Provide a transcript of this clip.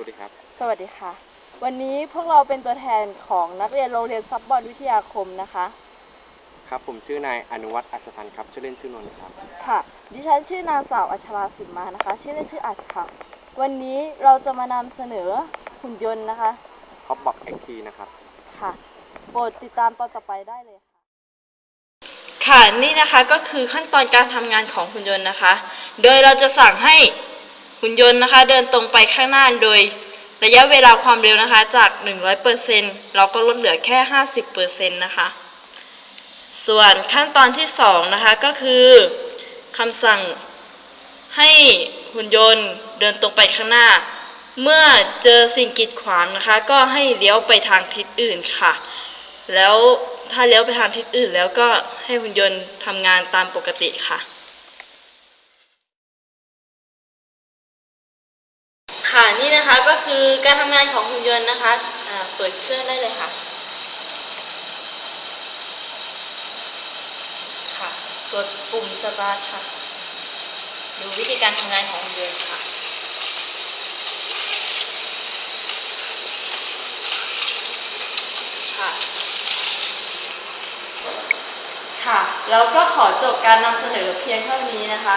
วัสดีครับ สวัสดีค่ะ วันนี้พวกเราเป็นตัวแทนของนักเรียนโรงเรียนซับบอลวิทยาคมนะคะ ครับผมชื่อนายอนุวัฒน์อัศพันธ์ครับชื่อเล่นชื่อนนท์ครับ ค่ะ ดิฉันชื่อนางสาวอัชราสิมมานะคะ ชื่อเล่นชื่ออัดค่ะ วันนี้เราจะมานำเสนอหุ่นยนต์นะคะฮอปบ็อกเอ็กทีนะครับ ค่ะ โปรดติดตามตอนต่อไปได้เลยค่ะ ค่ะ นี่นะคะก็คือขั้นตอนการทำงานของหุ่นยนต์นะคะ โดยเราจะสั่งให้ หุ่นยนต์นะคะเดินตรงไปข้างหน้าโดยระยะเวลาความเร็วนะคะจาก 100%เราก็ลดเหลือแค่ 50%นะคะ ส่วนขั้นตอนที่ 2 นะคะก็คือคำสั่งให้หุ่นยนต์เดินตรงไปข้างหน้า เมื่อเจอสิ่งกีดขวางนะคะ ก็ให้เลี้ยวไปทางทิศอื่นค่ะ แล้วถ้าเลี้ยวไปทางทิศอื่นแล้วก็ให้หุ่นยนต์ทำงานตามปกติค่ะค่ะ ก็คือการทำงานของหุ่นยนต์นะคะอ่าเปิดเครื่องได้เลยค่ะค่ะกดปุ่มสตาร์ทค่ะ ดูวิธีการทำงานของหุ่นยนต์ค่ะค่ะค่ะแล้วก็ขอจบการนำเสนอเพียงเท่านี้นะคะ